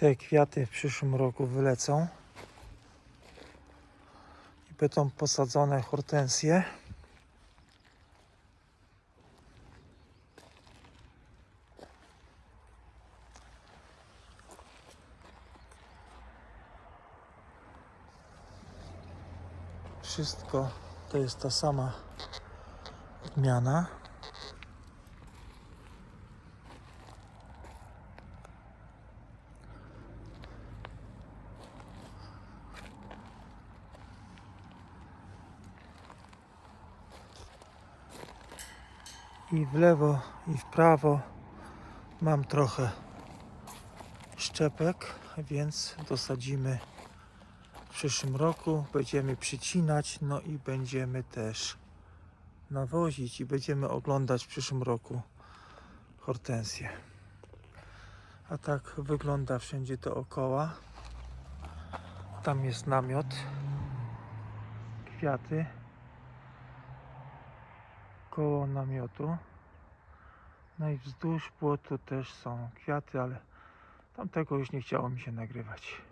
Te kwiaty w przyszłym roku wylecą i będą posadzone hortensje. Wszystko to jest ta sama odmiana. I w lewo i w prawo mam trochę szczepek, więc dosadzimy w przyszłym roku. Będziemy przycinać, no i będziemy też nawozić i będziemy oglądać w przyszłym roku hortensję. A tak wygląda wszędzie dookoła. Tam jest namiot, kwiaty koło namiotu. No i wzdłuż płotu też są kwiaty, ale tamtego już nie chciało mi się nagrywać.